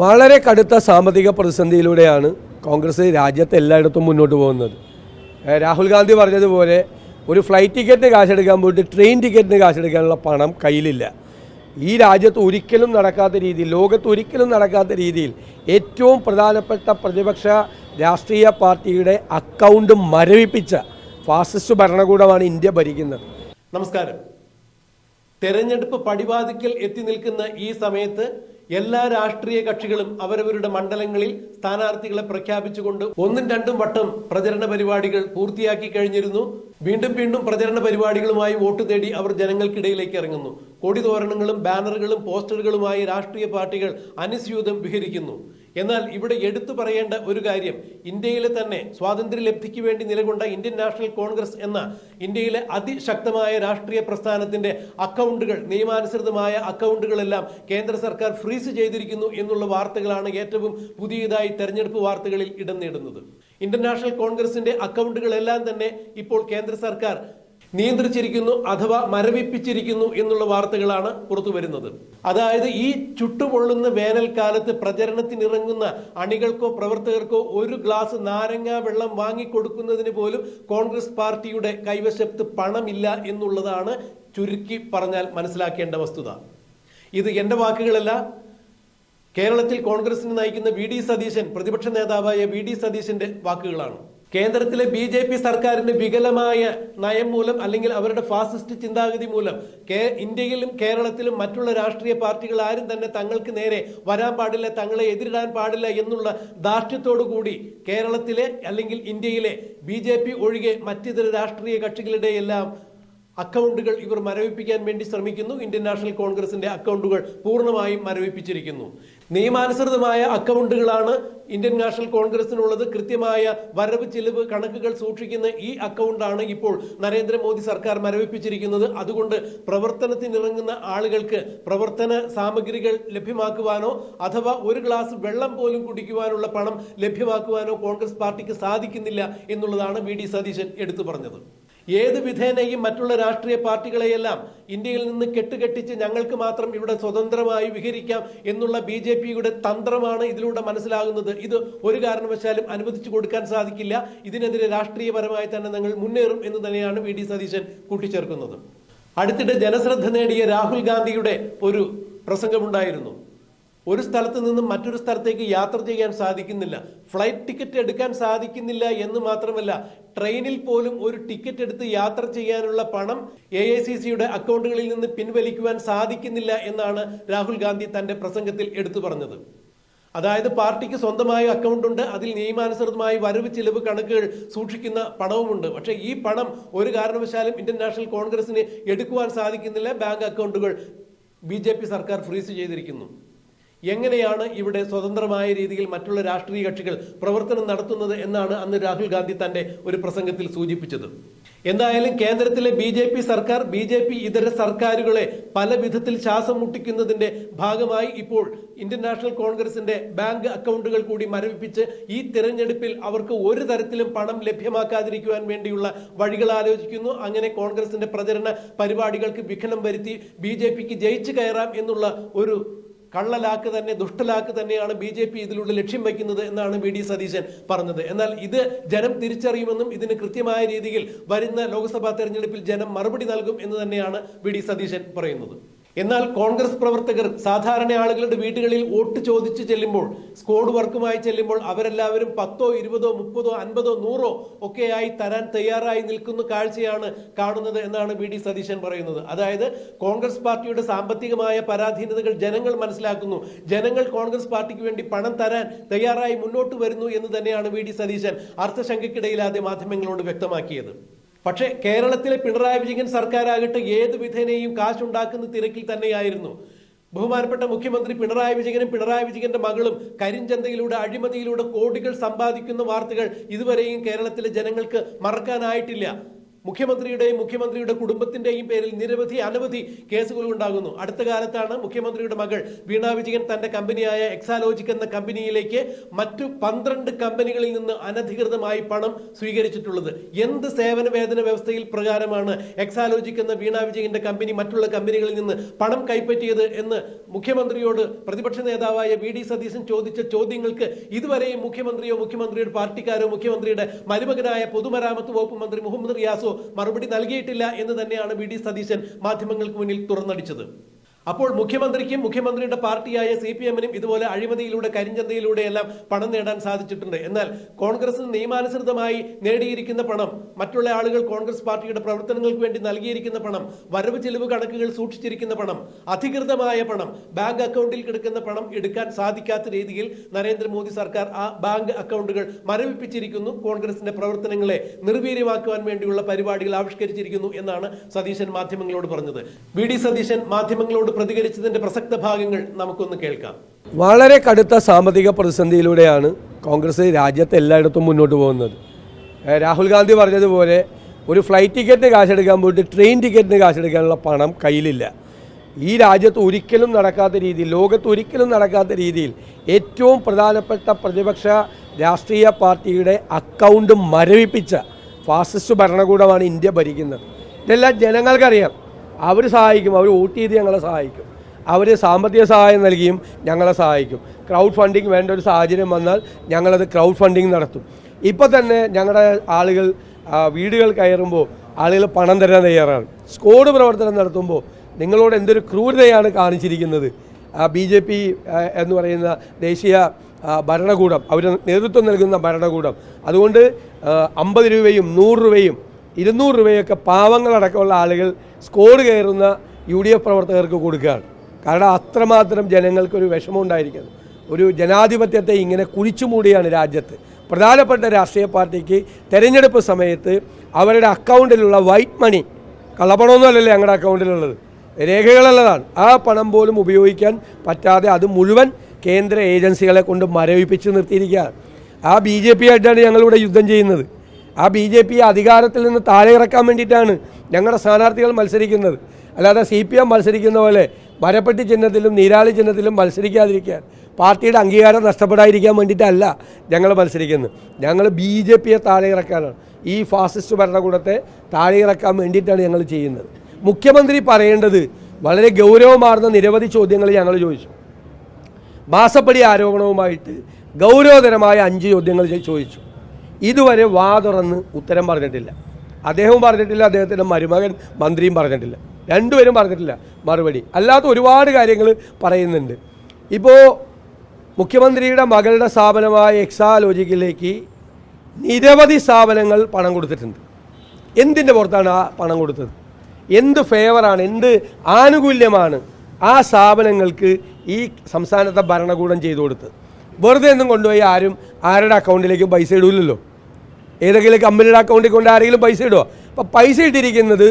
വളരെ കടുത്ത സാമ്പത്തിക പ്രതിസന്ധിയിലൂടെയാണ് കോൺഗ്രസ് രാജ്യത്തെ എല്ലായിടത്തും മുന്നോട്ട് പോകുന്നത്. രാഹുൽ ഗാന്ധി പറഞ്ഞതുപോലെ ഒരു ഫ്ലൈറ്റ് ടിക്കറ്റിന് കാശെടുക്കാൻ പോയിട്ട് ട്രെയിൻ ടിക്കറ്റിന് കാശെടുക്കാനുള്ള പണം കയ്യിലില്ല. ഈ രാജ്യത്ത് ഒരിക്കലും നടക്കാത്ത രീതിയിൽ ലോകത്ത് ഒരിക്കലും നടക്കാത്ത രീതിയിൽ ഏറ്റവും പ്രധാനപ്പെട്ട പ്രതിപക്ഷ രാഷ്ട്രീയ പാർട്ടിയുടെ അക്കൗണ്ട് മരവിപ്പിച്ച ഫാസിസ്റ്റ് ഭരണകൂടമാണ് ഇന്ത്യ ഭരിക്കുന്നത്. നമസ്കാരം. തെരഞ്ഞെടുപ്പ് പടിവാതിക്കൽ എത്തി നിൽക്കുന്ന ഈ സമയത്ത് എല്ലാ രാഷ്ട്രീയ കക്ഷികളും അവരവരുടെ മണ്ഡലങ്ങളിൽ സ്ഥാനാർത്ഥികളെ പ്രഖ്യാപിച്ചുകൊണ്ട് ഒന്നും രണ്ടും വട്ടം പ്രചരണ പരിപാടികൾ പൂർത്തിയാക്കി കഴിഞ്ഞിരുന്നു. വീണ്ടും വീണ്ടും പ്രചരണ പരിപാടികളുമായി വോട്ട് തേടി അവർ ജനങ്ങൾക്കിടയിലേക്ക് ഇറങ്ങുന്നു. കൊടിതോരണങ്ങളും ബാനറുകളും പോസ്റ്ററുകളുമായി രാഷ്ട്രീയ പാർട്ടികൾ അനുസ്യൂതം വിഹരിക്കുന്നു. എന്നാൽ ഇവിടെ എടുത്തു പറയേണ്ട ഒരു കാര്യം ഇന്ത്യയിലെ തന്നെ സ്വാതന്ത്ര്യലബ്ധിക്ക് വേണ്ടി നിലകൊണ്ട ഇന്ത്യൻ നാഷണൽ കോൺഗ്രസ് എന്ന ഇന്ത്യയിലെ അതിശക്തമായ രാഷ്ട്രീയ പ്രസ്ഥാനത്തിന്റെ അക്കൗണ്ടുകൾ നിയമാനുസൃതമായ അക്കൗണ്ടുകളെല്ലാം കേന്ദ്ര സർക്കാർ ഫ്രീസ് ചെയ്തിരിക്കുന്നു എന്നുള്ള വാർത്തകളാണ് ഏറ്റവും പുതിയതായി തെരഞ്ഞെടുപ്പ് വാർത്തകളിൽ ഇടം നേടുന്നത്. ഇന്ത്യൻ നാഷണൽ കോൺഗ്രസിന്റെ അക്കൗണ്ടുകളെല്ലാം തന്നെ ഇപ്പോൾ കേന്ദ്ര സർക്കാർ നിയന്ത്രിച്ചിരിക്കുന്നു അഥവാ മരവിപ്പിച്ചിരിക്കുന്നു എന്നുള്ള വാർത്തകളാണ് പുറത്തു വരുന്നത്. അതായത് ഈ ചുട്ടുപൊള്ളുന്ന വേനൽക്കാലത്ത് പ്രചരണത്തിനിറങ്ങുന്ന അണികൾക്കോ പ്രവർത്തകർക്കോ ഒരു ഗ്ലാസ് നാരങ്ങ വെള്ളം വാങ്ങിക്കൊടുക്കുന്നതിന് പോലും കോൺഗ്രസ് പാർട്ടിയുടെ കൈവശത്ത് പണമില്ല എന്നുള്ളതാണ് ചുരുക്കി പറഞ്ഞാൽ മനസ്സിലാക്കേണ്ട വസ്തുത. ഇത് എന്റെ വാക്കുകളല്ല. കേരളത്തിൽ കോൺഗ്രസിനെ നയിക്കുന്ന വി ഡി സതീശൻ പ്രതിപക്ഷ നേതാവായ വി ഡി സതീശന്റെ വാക്കുകളാണ്. കേന്ദ്രത്തിലെ ബി ജെ പി സർക്കാരിന്റെ വികലമായ നയം മൂലം അല്ലെങ്കിൽ അവരുടെ ഫാസിസ്റ്റ് ചിന്താഗതി മൂലം കേ ഇന്ത്യയിലും കേരളത്തിലും മറ്റുള്ള രാഷ്ട്രീയ പാർട്ടികൾ ആരും തന്നെ തങ്ങൾക്ക് നേരെ വരാൻ പാടില്ല തങ്ങളെ എതിരിടാൻ പാടില്ല എന്നുള്ള കൂടി കേരളത്തിലെ അല്ലെങ്കിൽ ഇന്ത്യയിലെ ബി ജെ പി ഒഴികെ മറ്റിതര രാഷ്ട്രീയ കക്ഷികളുടെ എല്ലാം അക്കൗണ്ടുകൾ ഇവർ മരവിപ്പിക്കാൻ വേണ്ടി ശ്രമിക്കുന്നു. ഇന്ത്യൻ നാഷണൽ കോൺഗ്രസിന്റെ അക്കൗണ്ടുകൾ പൂർണമായും മരവിപ്പിച്ചിരിക്കുന്നു. നിയമാനുസൃതമായ അക്കൗണ്ടുകളാണ് ഇന്ത്യൻ നാഷണൽ കോൺഗ്രസിനുള്ളത്. കൃത്യമായ വരവ് ചെലവ് കണക്കുകൾ സൂക്ഷിക്കുന്ന ഈ അക്കൗണ്ടാണ് ഇപ്പോൾ നരേന്ദ്രമോദി സർക്കാർ മരവിപ്പിച്ചിരിക്കുന്നത്. അതുകൊണ്ട് പ്രവർത്തനത്തിനിറങ്ങുന്ന ആളുകൾക്ക് പ്രവർത്തന സാമഗ്രികൾ ലഭ്യമാക്കുവാനോ അഥവാ ഒരു ഗ്ലാസ് വെള്ളം പോലും കുടിക്കുവാനുള്ള പണം ലഭ്യമാക്കുവാനോ കോൺഗ്രസ് പാർട്ടിക്ക് സാധിക്കുന്നില്ല എന്നുള്ളതാണ് വി ഡി സതീശൻ എടുത്തു പറഞ്ഞത്. ഏത് വിധേനയും മറ്റുള്ള രാഷ്ട്രീയ പാർട്ടികളെയെല്ലാം ഇന്ത്യയിൽ നിന്ന് കെട്ടുകെട്ടിച്ച് ഞങ്ങൾക്ക് മാത്രം ഇവിടെ സ്വതന്ത്രമായി വിഹരിക്കാം എന്നുള്ള ബി ജെ പിയുടെ തന്ത്രമാണ് ഇതിലൂടെ മനസ്സിലാകുന്നത്. ഇത് ഒരു കാരണവശാലും അനുവദിച്ചു കൊടുക്കാൻ സാധിക്കില്ല. ഇതിനെതിരെ രാഷ്ട്രീയപരമായി തന്നെ ഞങ്ങൾ മുന്നേറും എന്ന് തന്നെയാണ് വി ഡി സതീശൻ കൂട്ടിച്ചേർക്കുന്നത്. അടുത്തിടെ ജനശ്രദ്ധ നേടിയ രാഹുൽ ഗാന്ധിയുടെ ഒരു പ്രസംഗമുണ്ടായിരുന്നു. ഒരു സ്ഥലത്ത് നിന്നും മറ്റൊരു സ്ഥലത്തേക്ക് യാത്ര ചെയ്യാൻ സാധിക്കുന്നില്ല. ഫ്ലൈറ്റ് ടിക്കറ്റ് എടുക്കാൻ സാധിക്കുന്നില്ല എന്ന് മാത്രമല്ല ട്രെയിനിൽ പോലും ഒരു ടിക്കറ്റ് എടുത്ത് യാത്ര ചെയ്യാനുള്ള പണം എ ഐ സി സിയുടെ അക്കൗണ്ടുകളിൽ നിന്ന് പിൻവലിക്കുവാൻ സാധിക്കുന്നില്ല എന്നാണ് രാഹുൽ ഗാന്ധി തന്റെ പ്രസംഗത്തിൽ എടുത്തു പറഞ്ഞത്. അതായത് പാർട്ടിക്ക് സ്വന്തമായ അക്കൗണ്ട് ഉണ്ട് അതിൽ നിയമാനുസൃതമായി വരവ് ചിലവ് കണക്കുകൾ സൂക്ഷിക്കുന്ന പണവുമുണ്ട്. പക്ഷേ ഈ പണം ഒരു കാരണവശാലും ഇന്ത്യൻ നാഷണൽ കോൺഗ്രസിന് എടുക്കുവാൻ സാധിക്കുന്നില്ല. ബാങ്ക് അക്കൗണ്ടുകൾ ബി സർക്കാർ ഫ്രീസ് ചെയ്തിരിക്കുന്നു. എങ്ങനെയാണ് ഇവിടെ സ്വതന്ത്രമായ രീതിയിൽ മറ്റുള്ള രാഷ്ട്രീയ കക്ഷികൾ പ്രവർത്തനം നടത്തുന്നത് എന്നാണ് അന്ന് രാഹുൽ ഗാന്ധി തന്റെ ഒരു പ്രസംഗത്തിൽ സൂചിപ്പിച്ചത്. എന്തായാലും കേന്ദ്രത്തിലെ ബി ജെ പി സർക്കാർ ബി ജെ പി ഇതര സർക്കാരുകളെ പല വിധത്തിൽ ശ്വാസം മുട്ടിക്കുന്നതിന്റെ ഭാഗമായി ഇപ്പോൾ ഇന്ത്യൻ നാഷണൽ കോൺഗ്രസിന്റെ ബാങ്ക് അക്കൗണ്ടുകൾ കൂടി മരവിപ്പിച്ച് ഈ തിരഞ്ഞെടുപ്പിൽ അവർക്ക് ഒരു തരത്തിലും പണം ലഭ്യമാക്കാതിരിക്കുവാൻ വേണ്ടിയുള്ള വഴികൾ ആലോചിക്കുന്നു. അങ്ങനെ കോൺഗ്രസിന്റെ പ്രചരണ പരിപാടികൾക്ക് വിഘ്നം വരുത്തി ബി ജയിച്ചു കയറാം എന്നുള്ള ഒരു കള്ളലാക്ക് തന്നെ ദുഷ്ടലാക്ക് തന്നെയാണ് ബി ജെ പി ഇതിലൂടെ ലക്ഷ്യം വയ്ക്കുന്നത് എന്നാണ് വി ഡി സതീശൻ പറഞ്ഞത്. എന്നാൽ ഇത് ജനം തിരിച്ചറിയുമെന്നും ഇതിന് കൃത്യമായ രീതിയിൽ വരുന്ന ലോക്സഭാ തെരഞ്ഞെടുപ്പിൽ ജനം മറുപടി നൽകും എന്ന് തന്നെയാണ് വി ഡി സതീശൻ പറയുന്നത്. എന്നാൽ കോൺഗ്രസ് പ്രവർത്തകർ സാധാരണ ആളുകളുടെ വീടുകളിൽ വോട്ട് ചോദിച്ചു ചെല്ലുമ്പോൾ സ്കോഡ് വർക്കുമായി ചെല്ലുമ്പോൾ അവരെല്ലാവരും പത്തോ ഇരുപതോ മുപ്പതോ അൻപതോ നൂറോ ഒക്കെയായി തരാൻ തയ്യാറായി നിൽക്കുന്ന കാഴ്ചയാണ് കാണുന്നത് എന്നാണ് വി ഡി സതീശൻ പറയുന്നത്. അതായത് കോൺഗ്രസ് പാർട്ടിയുടെ സാമ്പത്തികമായ പരാധീനതകൾ ജനങ്ങൾ മനസ്സിലാക്കുന്നു. ജനങ്ങൾ കോൺഗ്രസ് പാർട്ടിക്ക് വേണ്ടി പണം തരാൻ തയ്യാറായി മുന്നോട്ട് വരുന്നു എന്ന് തന്നെയാണ് വി ഡി സതീശൻ അർത്ഥശങ്കയ്ക്കിടയിലാതെ മാധ്യമങ്ങളോട് വ്യക്തമാക്കിയത്. പക്ഷേ കേരളത്തിലെ പിണറായി വിജയൻ സർക്കാരാകട്ടെ ഏത് വിധേനയും കാശുണ്ടാക്കുന്ന തിരക്കിൽ തന്നെയായിരുന്നു. ബഹുമാനപ്പെട്ട മുഖ്യമന്ത്രി പിണറായി വിജയനും പിണറായി വിജയന്റെ മകളും കരിഞ്ചന്തയിലൂടെ അഴിമതിയിലൂടെ കോടികൾ സമ്പാദിക്കുന്ന വാർത്തകൾ ഇതുവരെയും കേരളത്തിലെ ജനങ്ങൾക്ക് മറക്കാനായിട്ടില്ല. മുഖ്യമന്ത്രിയുടെയും മുഖ്യമന്ത്രിയുടെ കുടുംബത്തിന്റെയും പേരിൽ നിരവധി അനവധി കേസുകൾ ഉണ്ടാകുന്നു. അടുത്ത കാലത്താണ് മുഖ്യമന്ത്രിയുടെ മകൾ വീണ വിജയൻ തന്റെ കമ്പനിയായ എക്സാലോജിക് എന്ന കമ്പനിയിലേക്ക് മറ്റു പന്ത്രണ്ട് കമ്പനികളിൽ നിന്ന് അനധികൃതമായി പണം സ്വീകരിച്ചിട്ടുള്ളത്. എന്ത് സേവന വേതന വ്യവസ്ഥയിൽ പ്രകാരമാണ് എക്സാലോജിക് എന്ന വീണ വിജയന്റെ കമ്പനി മറ്റുള്ള കമ്പനികളിൽ നിന്ന് പണം കൈപ്പറ്റിയത് എന്ന് മുഖ്യമന്ത്രിയോട് പ്രതിപക്ഷ നേതാവായ വി ഡി സതീശൻ ചോദിച്ച ചോദ്യങ്ങൾക്ക് ഇതുവരെയും മുഖ്യമന്ത്രിയോ മുഖ്യമന്ത്രിയുടെ പാർട്ടിക്കാരോ മുഖ്യമന്ത്രിയുടെ മരുമകനായ പൊതുമരാമത്ത് വകുപ്പ് മന്ത്രി മുഹമ്മദ് റിയാസോ മറുപടി നൽകിയിട്ടില്ല എന്ന് തന്നെയാണ് വി ഡി സതീശൻ മാധ്യമങ്ങൾക്ക് മുന്നിൽ തുറന്നടിച്ചത്. അപ്പോൾ മുഖ്യമന്ത്രിക്കും മുഖ്യമന്ത്രിയുടെ പാർട്ടിയായ സി പി എമ്മിനും ഇതുപോലെ അഴിമതിയിലൂടെ കരിഞ്ചന്തയിലൂടെ എല്ലാം പണം നേടാൻ സാധിച്ചിട്ടുണ്ട്. എന്നാൽ കോൺഗ്രസിന് നിയമാനുസൃതമായി നേടിയിരിക്കുന്ന പണം മറ്റുള്ള ആളുകൾ കോൺഗ്രസ് പാർട്ടിയുടെ പ്രവർത്തനങ്ങൾക്ക് വേണ്ടി നൽകിയിരിക്കുന്ന പണം വരവ് ചെലവ് കണക്കുകൾ സൂക്ഷിച്ചിരിക്കുന്ന പണം അധികൃതമായ പണം ബാങ്ക് അക്കൗണ്ടിൽ കിടക്കുന്ന പണം എടുക്കാൻ സാധിക്കാത്ത രീതിയിൽ നരേന്ദ്രമോദി സർക്കാർ ആ ബാങ്ക് അക്കൗണ്ടുകൾ മരവിപ്പിച്ചിരിക്കുന്നു. കോൺഗ്രസിന്റെ പ്രവർത്തനങ്ങളെ നിർവീര്യമാക്കുവാൻ വേണ്ടിയുള്ള പരിപാടികൾ ആവിഷ്കരിച്ചിരിക്കുന്നു എന്നാണ് സതീശൻ മാധ്യമങ്ങളോട് പറഞ്ഞത്. വി ഡി സതീശൻ മാധ്യമങ്ങളോട് പ്രതികരിച്ചതിന്റെ പ്രസക്ത ഭാഗങ്ങൾ നമുക്കൊന്ന് കേൾക്കാം. വളരെ കടുത്ത സാമ്പത്തിക പ്രതിസന്ധിയിലൂടെയാണ് കോൺഗ്രസ് രാജ്യത്ത് എല്ലായിടത്തും മുന്നോട്ട് പോകുന്നത്. രാഹുൽ ഗാന്ധി പറഞ്ഞതുപോലെ ഒരു ഫ്ലൈറ്റ് ടിക്കറ്റിന് കാശെടുക്കാൻ പോയിട്ട് ട്രെയിൻ ടിക്കറ്റിന് കാശെടുക്കാനുള്ള പണം കയ്യിലില്ല. ഈ രാജ്യത്ത് ഒരിക്കലും നടക്കാത്ത രീതിയിൽ ലോകത്ത് ഒരിക്കലും നടക്കാത്ത രീതിയിൽ ഏറ്റവും പ്രധാനപ്പെട്ട പ്രതിപക്ഷ രാഷ്ട്രീയ പാർട്ടിയുടെ അക്കൗണ്ട് മരവിപ്പിച്ച ഫാസിസ്റ്റ് ഭരണകൂടമാണ് ഇന്ത്യ ഭരിക്കുന്നത്. ഇതെല്ലാം ജനങ്ങൾക്കറിയാം. അവർ സഹായിക്കും അവർ വോട്ട് ചെയ്ത് ഞങ്ങളെ സഹായിക്കും. അവർ സാമ്പത്തിക സഹായം നൽകിയും ഞങ്ങളെ സഹായിക്കും. ക്രൗഡ് ഫണ്ടിങ് വേണ്ട ഒരു സാഹചര്യം വന്നാൽ ഞങ്ങളത് ക്രൗഡ് ഫണ്ടിങ് നടത്തും. ഇപ്പോൾ തന്നെ ഞങ്ങളുടെ ആളുകൾ വീടുകൾ കയറുമ്പോൾ ആളുകൾ പണം തരാൻ തയ്യാറാണ്. സ്കോഡ് പ്രവർത്തനം നടത്തുമ്പോൾ നിങ്ങളോട് എന്തൊരു ക്രൂരതയാണ് കാണിച്ചിരിക്കുന്നത്? ബി ജെ പി എന്ന് പറയുന്ന ദേശീയ ഭരണകൂടം അവർ നേതൃത്വം നൽകുന്ന ഭരണകൂടം. അതുകൊണ്ട് അമ്പത് രൂപയും നൂറ് രൂപയും ഇരുന്നൂറ് രൂപയൊക്കെ പാവങ്ങളടക്കമുള്ള ആളുകൾ സ്കോഡ് കയറുന്ന യു ഡി എഫ് പ്രവർത്തകർക്ക് കൊടുക്കുകയാണ്. കാരണം അത്രമാത്രം ജനങ്ങൾക്കൊരു വിഷമം ഉണ്ടായിരിക്കുന്നു ഒരു ജനാധിപത്യത്തെ ഇങ്ങനെ കുഴിച്ചു മൂടിയാണ് രാജ്യത്ത്. പ്രധാനപ്പെട്ട രാഷ്ട്രീയ പാർട്ടിക്ക് തെരഞ്ഞെടുപ്പ് സമയത്ത് അവരുടെ അക്കൗണ്ടിലുള്ള വൈറ്റ് മണി കള്ളപ്പണമൊന്നുമല്ലല്ലോ ഞങ്ങളുടെ അക്കൗണ്ടിലുള്ളത് രേഖകളുള്ളതാണ്. ആ പണം പോലും ഉപയോഗിക്കാൻ പറ്റാതെ അത് മുഴുവൻ കേന്ദ്ര ഏജൻസികളെ കൊണ്ട് മരവിപ്പിച്ച് നിർത്തിയിരിക്കുകയാണ്. ആ ബി ജെ പി ആയിട്ടാണ് ഞങ്ങളിവിടെ യുദ്ധം ചെയ്യുന്നത്. ആ ബി ജെ പി അധികാരത്തിൽ നിന്ന് താഴെ ഇറക്കാൻ വേണ്ടിയിട്ടാണ് ഞങ്ങളുടെ സ്ഥാനാർത്ഥികൾ മത്സരിക്കുന്നത്. അല്ലാതെ സി പി എം മത്സരിക്കുന്ന പോലെ മരപ്പെട്ടി ചിഹ്നത്തിലും നീരാളി ചിഹ്നത്തിലും മത്സരിക്കാതിരിക്കാൻ പാർട്ടിയുടെ അംഗീകാരം നഷ്ടപ്പെടാതിരിക്കാൻ വേണ്ടിയിട്ടല്ല ഞങ്ങൾ മത്സരിക്കുന്നത്. ഞങ്ങൾ ബി ജെ പിയെ താഴെ ഇറക്കാനാണ്. ഈ ഫാസിസ്റ്റ് ഭരണകൂടത്തെ താഴെ ഇറക്കാൻ വേണ്ടിയിട്ടാണ് ഞങ്ങൾ ചെയ്യുന്നത്. മുഖ്യമന്ത്രി പറയേണ്ടത് വളരെ ഗൗരവമാർന്ന നിരവധി ചോദ്യങ്ങൾ ഞങ്ങൾ ചോദിച്ചു. മാസപ്പടി ആരോപണവുമായിട്ട് ഗൗരവതരമായ അഞ്ച് ചോദ്യങ്ങൾ ചോദിച്ചു. ഇതുവരെ വാ തുറന്ന് ഉത്തരം പറഞ്ഞിട്ടില്ല. അദ്ദേഹവും പറഞ്ഞിട്ടില്ല അദ്ദേഹത്തിന്റെ മരുമകൻ മന്ത്രിയും പറഞ്ഞിട്ടില്ല. രണ്ടുപേരും പറഞ്ഞിട്ടില്ല മറുപടി. അല്ലാത്ത ഒരുപാട് കാര്യങ്ങൾ പറയുന്നുണ്ട്. ഇപ്പോൾ മുഖ്യമന്ത്രിയുടെ മകളുടെ സ്ഥാപനമായ എക്സാലോജിക്കിലേക്ക് നിരവധി സ്ഥാപനങ്ങൾ പണം കൊടുത്തിട്ടുണ്ട്. എന്തിന്റെ പുറത്താണ് ആ പണം കൊടുത്തത്? എന്ത് ഫേവറാണ് എന്ത് ആനുകൂല്യമാണ് ആ സ്ഥാപനങ്ങൾക്ക് ഈ സംസ്ഥാനത്തെ ഭരണകൂടം ചെയ്തു കൊടുത്തത്? വെറുതെ ഒന്നും കൊണ്ടുപോയി ആരും ആരുടെ അക്കൗണ്ടിലേക്ക് പൈസ ഇടൂലല്ലോ. ഏതെങ്കിലും കമ്പനിയുടെ അക്കൗണ്ടിൽ കൊണ്ട് ആരെങ്കിലും പൈസ ഇടുമോ അപ്പോൾ പൈസ ഇട്ടിരിക്കുന്നത്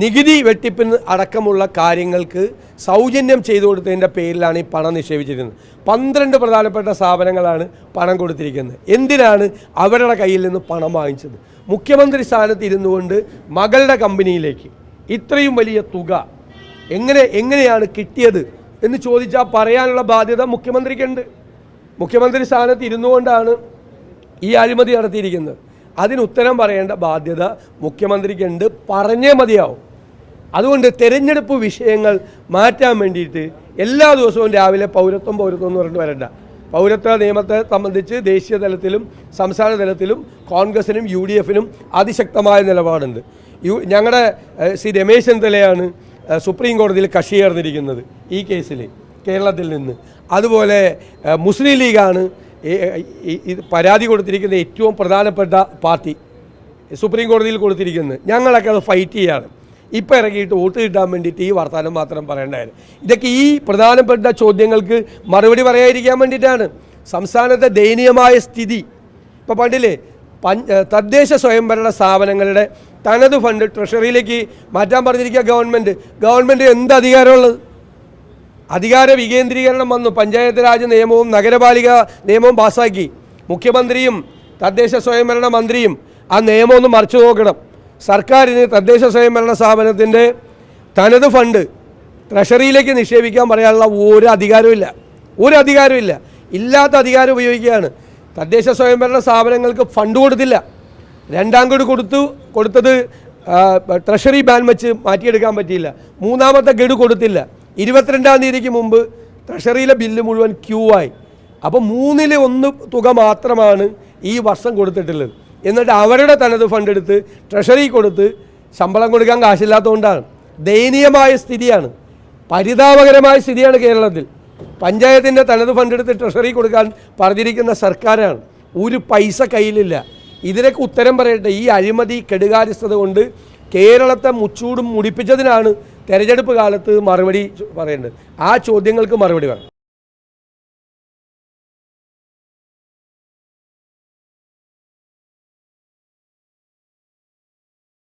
നികുതി വെട്ടിപ്പിന് അടക്കമുള്ള കാര്യങ്ങൾക്ക് സൗജന്യം ചെയ്തു കൊടുത്തതിന്റെ പേരിലാണ് ഈ പണം നിക്ഷേപിച്ചിരുന്നത് പന്ത്രണ്ട് പ്രധാനപ്പെട്ട സ്ഥാപനങ്ങളാണ് പണം കൊടുത്തിരിക്കുന്നത്. എന്തിനാണ് അവരുടെ കയ്യിൽ നിന്ന് പണം വാങ്ങിച്ചത്? മുഖ്യമന്ത്രി സ്ഥാനത്ത് ഇരുന്നു കൊണ്ട് മകളുടെ കമ്പനിയിലേക്ക് ഇത്രയും വലിയ തുക എങ്ങനെ എങ്ങനെയാണ് കിട്ടിയത് എന്ന് ചോദിച്ചാൽ പറയാനുള്ള ബാധ്യത മുഖ്യമന്ത്രിക്കുണ്ട്. മുഖ്യമന്ത്രി സ്ഥാനത്ത് ഇരുന്നു കൊണ്ടാണ് ഈ അഴിമതി നടത്തിയിരിക്കുന്നത്. അതിന് ഉത്തരം പറയേണ്ട ബാധ്യത മുഖ്യമന്ത്രിക്കുണ്ട്. പറഞ്ഞേ മതിയാവും. അതുകൊണ്ട് തെരഞ്ഞെടുപ്പ് വിഷയങ്ങൾ മാറ്റാൻ വേണ്ടിയിട്ട് എല്ലാ ദിവസവും രാവിലെ പൗരത്വം പൗരത്വം എന്ന് പറഞ്ഞിട്ട് വരണ്ട. പൗരത്വ നിയമത്തെ സംബന്ധിച്ച് ദേശീയ തലത്തിലും സംസ്ഥാന തലത്തിലും കോൺഗ്രസിനും യു ഡി എഫിനും അതിശക്തമായ നിലപാടുണ്ട്. യു ഞങ്ങളുടെ ശ്രീ രമേശ് ചെന്നിത്തലയാണ് സുപ്രീം കോടതിയിൽ കക്ഷി ചേർന്നിരിക്കുന്നത് ഈ കേസിൽ കേരളത്തിൽ നിന്ന്. അതുപോലെ മുസ്ലിം ലീഗാണ് പരാതി കൊടുത്തിരിക്കുന്ന ഏറ്റവും പ്രധാനപ്പെട്ട പാർട്ടി സുപ്രീം കോടതിയിൽ കൊടുത്തിരിക്കുന്നത്. ഞങ്ങളൊക്കെ അത് ഫൈറ്റ് ചെയ്യാണ്. ഇപ്പം ഇറങ്ങിയിട്ട് വോട്ട് കിട്ടാൻ വേണ്ടിയിട്ട് ഈ വർത്തമാനം മാത്രം പറയേണ്ടായിരുന്നു ഇതൊക്കെ ഈ പ്രധാനപ്പെട്ട ചോദ്യങ്ങൾക്ക് മറുപടി പറയാതിരിക്കാൻ വേണ്ടിയിട്ടാണ്. സംസ്ഥാനത്തെ ദയനീയമായ സ്ഥിതി. ഇപ്പോൾ പണ്ടില്ലേ തദ്ദേശ സ്വയംഭരണ സ്ഥാപനങ്ങളുടെ തനത് ഫണ്ട് ട്രഷറിയിലേക്ക് മാറ്റാൻ പറഞ്ഞിരിക്കുക ഗവൺമെന്റ് ഗവൺമെന്റ് എന്ത് അധികാരമുള്ളത്? അധികാര വികേന്ദ്രീകരണം വന്നു. പഞ്ചായത്ത് രാജ് നിയമവും നഗരപാലിക നിയമവും പാസ്സാക്കി. മുഖ്യമന്ത്രിയും തദ്ദേശ സ്വയംഭരണ മന്ത്രിയും ആ നിയമം ഒന്ന് മറിച്ചു നോക്കണം. സർക്കാരിന് തദ്ദേശ സ്വയംഭരണ സ്ഥാപനത്തിന്റെ തനത് ഫണ്ട് ട്രഷറിയിലേക്ക് നിക്ഷേപിക്കാൻ പറയാനുള്ള ഒരു അധികാരമില്ല ഒരു അധികാരമില്ല ഇല്ലാത്ത അധികാരം ഉപയോഗിക്കുകയാണ്. തദ്ദേശ സ്വയംഭരണ സ്ഥാപനങ്ങൾക്ക് ഫണ്ട് കൊടുത്തില്ല. രണ്ടാം ഗഡു കൊടുത്തു കൊടുത്തത് ട്രഷറി ബാൻ വെച്ച് മാറ്റിയെടുക്കാൻ പറ്റിയില്ല. മൂന്നാമത്തെ ഗഡു കൊടുത്തില്ല. ഇരുപത്തിരണ്ടാം തീയതിക്ക് മുമ്പ് ട്രഷറിയിലെ ബില്ല് മുഴുവൻ ക്യൂ ആയി. അപ്പോൾ മൂന്നിൽ ഒന്ന് തുക മാത്രമാണ് ഈ വർഷം കൊടുത്തിട്ടുള്ളത്. എന്നിട്ട് അവരുടെ തനത് ഫണ്ട് എടുത്ത് ട്രഷറി കൊടുത്ത് ശമ്പളം കൊടുക്കാൻ കാശില്ലാത്തതുകൊണ്ടാണ്. ദയനീയമായ സ്ഥിതിയാണ്. പരിതാപകരമായ സ്ഥിതിയാണ് കേരളത്തിൽ. പഞ്ചായത്തിന്റെ തനത് ഫണ്ട് എടുത്ത് ട്രഷറി കൊടുക്കാൻ പറഞ്ഞിരിക്കുന്ന സർക്കാരാണ്. ഒരു പൈസ കയ്യിലില്ല. ഇതിനൊക്കെ ഉത്തരം പറയട്ടെ ഈ അഴിമതി കെടുകാര്യസ്ഥത കൊണ്ട് കേരളത്തെ മുച്ചൂടും മുടിപ്പിച്ചതിനാണ് തെരഞ്ഞെടുപ്പ് കാലത്ത് മറുപടി പറയേണ്ടത് ആ ചോദ്യങ്ങൾക്ക് മറുപടി വേണം.